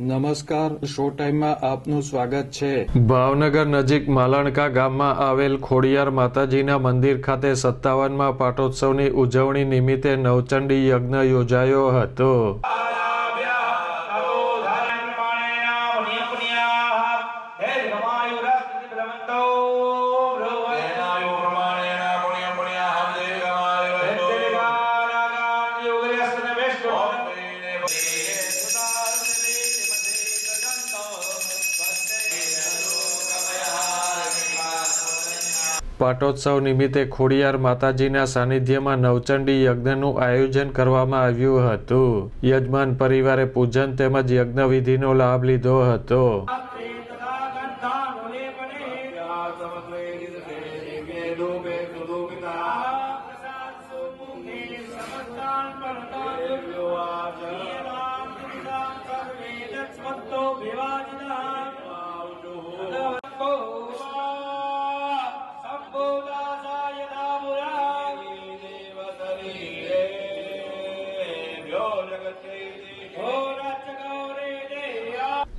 નમસ્કાર, શો ટાઈમમાં આપનું સ્વાગત છે. ભાવનગર નજીક માલણકા ગામમાં આવેલ ખોડિયાર માતાજીના મંદિર ખાતે સત્તાવનમાં પાટોત્સવની ઉજવણી નિમિત્તે નવચંડી યજ્ઞ યોજાયો હતો. પાટોત્સવ નિમિત્તે ખોડિયાર માતાજીના સાનિધ્યમાં નવચંડી યજ્ઞનું આયોજન કરવામાં આવ્યું હતું. યજમાન પરિવારે પૂજન તેમજ યજ્ઞ વિધિનો લાભ લીધો હતો.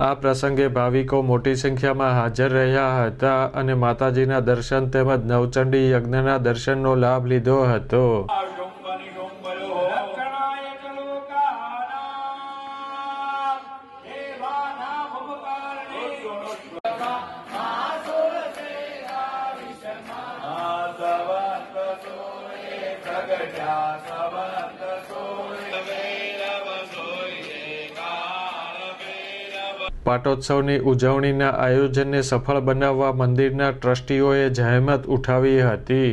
આ પ્રસંગે ભાવિકો મોટી સંખ્યામાં હાજર રહ્યા હતા અને માતાજીના દર્શન તેમજ નવચંડી યજ્ઞના દર્શનનો લાભ લીધો હતો. પાટોત્સવની ઉજવણીના આયોજનને સફળ બનાવવા મંદિરના ટ્રસ્ટીઓએ જહેમત ઉઠાવી હતી.